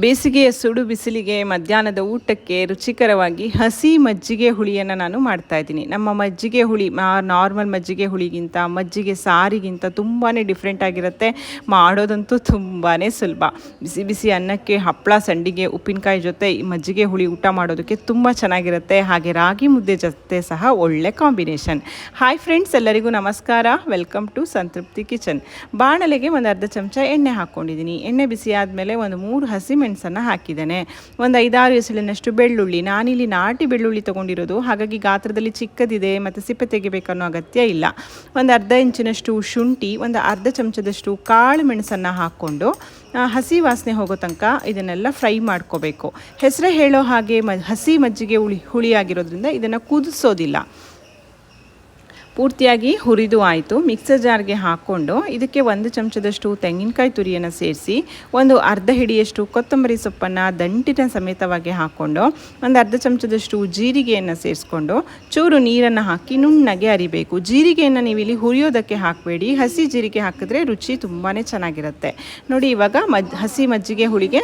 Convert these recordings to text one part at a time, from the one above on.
ಬೇಸಿಗೆಯ ಸುಡು ಬಿಸಿಲಿಗೆ ಮಧ್ಯಾಹ್ನದ ಊಟಕ್ಕೆ ರುಚಿಕರವಾಗಿ ಹಸಿ ಮಜ್ಜಿಗೆ ಹುಳಿಯನ್ನು ನಾನು ಮಾಡ್ತಾ ಇದ್ದೀನಿ. ನಮ್ಮ ಮಜ್ಜಿಗೆ ಹುಳಿ ನಾರ್ಮಲ್ ಮಜ್ಜಿಗೆ ಹುಳಿಗಿಂತ, ಮಜ್ಜಿಗೆ ಸಾರಿಗಿಂತ ತುಂಬಾ ಡಿಫ್ರೆಂಟ್ ಆಗಿರುತ್ತೆ. ಮಾಡೋದಂತೂ ತುಂಬಾ ಸುಲಭ. ಬಿಸಿ ಬಿಸಿ ಅನ್ನಕ್ಕೆ ಹಪ್ಪಳ ಸಂಡಿಗೆ, ಉಪ್ಪಿನಕಾಯಿ ಜೊತೆ ಈ ಮಜ್ಜಿಗೆ ಹುಳಿ ಊಟ ಮಾಡೋದಕ್ಕೆ ತುಂಬ ಚೆನ್ನಾಗಿರುತ್ತೆ. ಹಾಗೆ ರಾಗಿ ಮುದ್ದೆ ಜೊತೆ ಸಹ ಒಳ್ಳೆ ಕಾಂಬಿನೇಷನ್ ಹಾಯ್ ಫ್ರೆಂಡ್ಸ್ ಎಲ್ಲರಿಗೂ ನಮಸ್ಕಾರ. ವೆಲ್ಕಮ್ ಟು ಸಂತೃಪ್ತಿ ಕಿಚನ್ ಬಾಣಲೆಗೆ ಒಂದು ಅರ್ಧ ಚಮಚ ಎಣ್ಣೆ ಹಾಕ್ಕೊಂಡಿದ್ದೀನಿ ಎಣ್ಣೆ ಬಿಸಿ ಆದಮೇಲೆ ಒಂದು ಮೂರು ಹಸಿ ಮೆಣಸನ್ನು ಹಾಕಿದ್ದೇನೆ. ಒಂದು ಐದಾರು ಎಸಳಿನಷ್ಟು ಬೆಳ್ಳುಳ್ಳಿ, ನಾನಿಲ್ಲಿ ನಾಟಿ ಬೆಳ್ಳುಳ್ಳಿ ತೊಗೊಂಡಿರೋದು. ಹಾಗಾಗಿ ಗಾತ್ರದಲ್ಲಿ ಚಿಕ್ಕದಿದೆ, ಮತ್ತು ಸಿಪ್ಪೆ ತೆಗಿಬೇಕನ್ನೋ ಅಗತ್ಯ ಇಲ್ಲ. ಒಂದು ಅರ್ಧ ಇಂಚಿನಷ್ಟು ಶುಂಠಿ, ಒಂದು ಅರ್ಧ ಚಮಚದಷ್ಟು ಕಾಳು ಮೆಣಸನ್ನು ಹಾಕ್ಕೊಂಡು ಹಸಿ ವಾಸನೆ ಹೋಗೋ ತನಕ ಇದನ್ನೆಲ್ಲ ಫ್ರೈ ಮಾಡ್ಕೋಬೇಕು. ಹೆಸರೇ ಹೇಳೋ ಹಾಗೆ ಮ, ಹಸಿ ಮಜ್ಜಿಗೆ ಹುಳಿ, ಹುಳಿಯಾಗಿರೋದ್ರಿಂದ ಇದನ್ನು ಕುದಿಸೋದಿಲ್ಲ. ಪೂರ್ತಿಯಾಗಿ ಹುರಿದು ಆಯಿತು. ಮಿಕ್ಸರ್ ಜಾರ್ಗೆ ಹಾಕ್ಕೊಂಡು ಇದಕ್ಕೆ ಒಂದು ಚಮಚದಷ್ಟು ತೆಂಗಿನಕಾಯಿ ತುರಿಯನ್ನು ಸೇರಿಸಿ, ಒಂದು ಅರ್ಧ ಹಿಡಿಯಷ್ಟು ಕೊತ್ತಂಬರಿ ಸೊಪ್ಪನ್ನು ದಂಟಿನ ಸಮೇತವಾಗಿ ಹಾಕ್ಕೊಂಡು ಒಂದು ಅರ್ಧ ಚಮಚದಷ್ಟು ಜೀರಿಗೆಯನ್ನು ಸೇರಿಸ್ಕೊಂಡು, ಚೂರು ನೀರನ್ನು ಹಾಕಿ ನುಣ್ಣಗೆ ಅರಿಬೇಕು. ಜೀರಿಗೆಯನ್ನು ನೀವು ಇಲ್ಲಿ ಹುರಿಯೋದಕ್ಕೆ ಹಾಕಬೇಡಿ. ಹಸಿ ಜೀರಿಗೆ ಹಾಕಿದ್ರೆ ರುಚಿ ತುಂಬಾ ಚೆನ್ನಾಗಿರುತ್ತೆ. ನೋಡಿ, ಇವಾಗ ಮಜ್, ಹಸಿ ಮಜ್ಜಿಗೆ ಹುಳಿಗೆ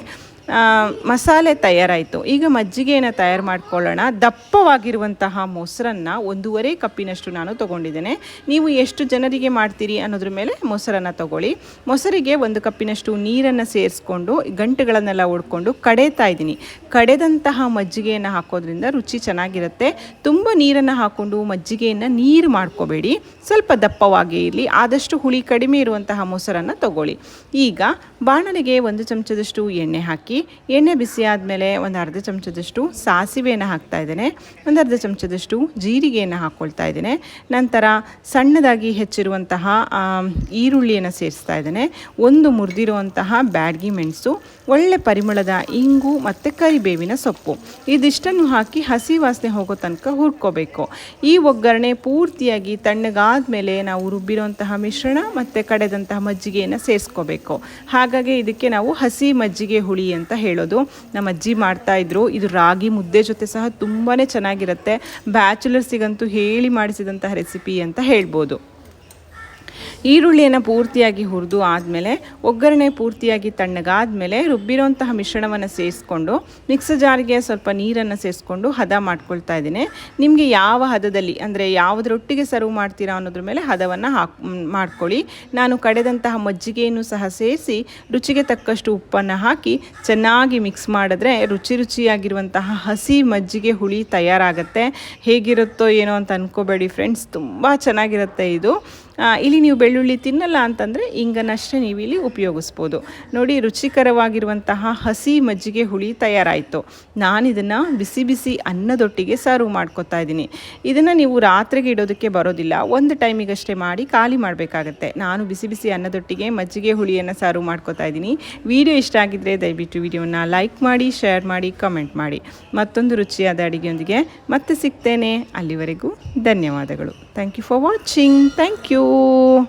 ಮಸಾಲೆ ತಯಾರಾಯಿತು. ಈಗ ಮಜ್ಜಿಗೆಯನ್ನು ತಯಾರು ಮಾಡ್ಕೊಳ್ಳೋಣ. ದಪ್ಪವಾಗಿರುವಂತಹ ಮೊಸರನ್ನು ಒಂದೂವರೆ ಕಪ್ಪಿನಷ್ಟು ನಾನು ತೊಗೊಂಡಿದ್ದೇನೆ. ನೀವು ಎಷ್ಟು ಜನರಿಗೆ ಮಾಡ್ತೀರಿ ಅನ್ನೋದ್ರ ಮೇಲೆ ಮೊಸರನ್ನು ತಗೊಳ್ಳಿ. ಮೊಸರಿಗೆ ಒಂದು ಕಪ್ಪಿನಷ್ಟು ನೀರನ್ನು ಸೇರಿಸ್ಕೊಂಡು, ಗಂಟುಗಳನ್ನೆಲ್ಲ ಒಡ್ಕೊಂಡು ಕಡೆತಾ ಇದ್ದೀನಿ. ಕಡೆದಂತಹ ಮಜ್ಜಿಗೆಯನ್ನು ಹಾಕೋದ್ರಿಂದ ರುಚಿ ಚೆನ್ನಾಗಿರುತ್ತೆ. ತುಂಬ ನೀರನ್ನು ಹಾಕ್ಕೊಂಡು ಮಜ್ಜಿಗೆಯನ್ನು ನೀರು ಮಾಡ್ಕೋಬೇಡಿ. ಸ್ವಲ್ಪ ದಪ್ಪವಾಗಿ ಇರಲಿ. ಆದಷ್ಟು ಹುಳಿ ಕಡಿಮೆ ಇರುವಂತಹ ಮೊಸರನ್ನು ತಗೊಳ್ಳಿ. ಈಗ ಬಾಣಲೆಗೆ ಒಂದು ಚಮಚದಷ್ಟು ಎಣ್ಣೆ ಹಾಕಿ ಎಣ್ಣೆ ಬಿಸಿ ಆದಮೇಲೆ ಒಂದು ಅರ್ಧ ಚಮಚದಷ್ಟು ಸಾಸಿವೆಯನ್ನು ಹಾಕ್ತಾ ಇದ್ದೇನೆ. ಒಂದು ಅರ್ಧ ಚಮಚದಷ್ಟು ಜೀರಿಗೆಯನ್ನು ಹಾಕ್ಕೊಳ್ತಾ ಇದ್ದೇನೆ. ನಂತರ ಸಣ್ಣದಾಗಿ ಹೆಚ್ಚಿರುವಂತಹ ಈರುಳ್ಳಿಯನ್ನು ಸೇರಿಸ್ತಾ ಇದ್ದೇನೆ. ಒಂದು ಮುರಿದಿರುವಂತಹ ಬ್ಯಾಡ್ಗಿ ಮೆಣಸು, ಒಳ್ಳೆ ಪರಿಮಳದ ಇಂಗು ಮತ್ತು ಕರಿಬೇವಿನ ಸೊಪ್ಪು. ಇದಿಷ್ಟನ್ನು ಹಾಕಿ ಹಸಿ ವಾಸನೆ ಹೋಗೋ ತನಕ ಹುರ್ಕೋಬೇಕು. ಈ ಒಗ್ಗರಣೆ ಪೂರ್ತಿಯಾಗಿ ತಣ್ಣಗಾದ ಮೇಲೆ ನಾವು ರುಬ್ಬಿರುವಂತಹ ಮಿಶ್ರಣ ಮತ್ತು ಕಡೆದಂತಹ ಮಜ್ಜಿಗೆಯನ್ನು ಸೇರಿಸ್ಕೋಬೇಕು. ಹಾಗಾಗಿ ಇದಕ್ಕೆ ನಾವು ಹಸಿ ಮಜ್ಜಿಗೆ ಹುಳಿ ಅಂತ ಹೇಳೋದು ನಮ್ಮ ಅಜ್ಜಿ ಮಾಡ್ತಾ ಇದ್ರು. ಇದು ರಾಗಿ ಮುದ್ದೆ ಜೊತೆ ಸಹ ತುಂಬಾ ಚೆನ್ನಾಗಿರುತ್ತೆ. ಬ್ಯಾಚುಲರ್ಸಿಗಂತೂ ಹೇಳಿ ಮಾಡಿಸಿದಂತಹ ರೆಸಿಪಿ ಅಂತ ಹೇಳ್ಬೋದು. ಈರುಳ್ಳಿಯನ್ನು ಪೂರ್ತಿಯಾಗಿ ಹುರಿದು ಆದಮೇಲೆ, ಒಗ್ಗರಣೆ ಪೂರ್ತಿಯಾಗಿ ತಣ್ಣಗಾದಮೇಲೆ ರುಬ್ಬಿರೋಂತಹ ಮಿಶ್ರಣವನ್ನು ಸೇರಿಸ್ಕೊಂಡು ಮಿಕ್ಸರ್ ಜಾರಿಗೆ ಸ್ವಲ್ಪ ನೀರನ್ನು ಸೇರಿಸ್ಕೊಂಡು ಹದ ಮಾಡ್ಕೊಳ್ತಾ ಇದ್ದೀನಿ. ನಿಮಗೆ ಯಾವ ಹದದಲ್ಲಿ, ಅಂದರೆ ಯಾವುದರೊಟ್ಟಿಗೆ ಸರ್ವ್ ಮಾಡ್ತೀರಾ ಅನ್ನೋದ್ರ ಮೇಲೆ ಹದವನ್ನು ಹಾಕ್, ಮಾಡ್ಕೊಳ್ಳಿ. ನಾನು ಕಡೆದಂತಹ ಮಜ್ಜಿಗೆಯನ್ನು ಸಹ ಸೇರಿಸಿ, ರುಚಿಗೆ ತಕ್ಕಷ್ಟು ಉಪ್ಪನ್ನು ಹಾಕಿ, ಚೆನ್ನಾಗಿ ಮಿಕ್ಸ್ ಮಾಡಿದ್ರೆ ರುಚಿ ರುಚಿಯಾಗಿರುವಂತಹ ಹಸಿ ಮಜ್ಜಿಗೆ ಹುಳಿ ತಯಾರಾಗುತ್ತೆ. ಹೇಗಿರುತ್ತೋ ಏನೋ ಅಂತ ಅನ್ಕೋಬೇಡಿ ಫ್ರೆಂಡ್ಸ್ ತುಂಬ ಚೆನ್ನಾಗಿರುತ್ತೆ ಇದು. ಇಲ್ಲಿ ನೀವು ಬೆಳ್ಳುಳ್ಳಿ ತಿನ್ನಲ್ಲ ಅಂತಂದರೆ ಇಂಗನಷ್ಟೇ ನೀವು ಇಲ್ಲಿ ಉಪಯೋಗಿಸ್ಬೋದು. ನೋಡಿ, ರುಚಿಕರವಾಗಿರುವಂತಹ ಹಸಿ ಮಜ್ಜಿಗೆ ಹುಳಿ ತಯಾರಾಯಿತು. ನಾನು ಇದನ್ನು ಬಿಸಿ ಬಿಸಿ ಅನ್ನದೊಟ್ಟಿಗೆ ಸರ್ವ್ ಮಾಡ್ಕೊತಾ ಇದ್ದೀನಿ. ಇದನ್ನು ನೀವು ರಾತ್ರಿಗೆ ಇಡೋದಕ್ಕೆ ಬರೋದಿಲ್ಲ. ಒಂದು ಟೈಮಿಗಷ್ಟೇ ಮಾಡಿ ಖಾಲಿ ಮಾಡಬೇಕಾಗತ್ತೆ. ನಾನು ಬಿಸಿ ಬಿಸಿ ಅನ್ನದೊಟ್ಟಿಗೆ ಮಜ್ಜಿಗೆ ಹುಳಿಯನ್ನು ಸರ್ವ್ ಮಾಡ್ಕೊತಾ ಇದ್ದೀನಿ. ವಿಡಿಯೋ ಇಷ್ಟ ಆಗಿದ್ದರೆ ದಯವಿಟ್ಟು ವಿಡಿಯೋನ ಲೈಕ್ ಮಾಡಿ, ಶೇರ್ ಮಾಡಿ, ಕಮೆಂಟ್ ಮಾಡಿ. ಮತ್ತೊಂದು ರುಚಿಯಾದ ಅಡುಗೆಯೊಂದಿಗೆ ಮತ್ತೆ ಸಿಗ್ತೇನೆ. ಅಲ್ಲಿವರೆಗೂ ಧನ್ಯವಾದಗಳು. Thank you for watching thank you 呜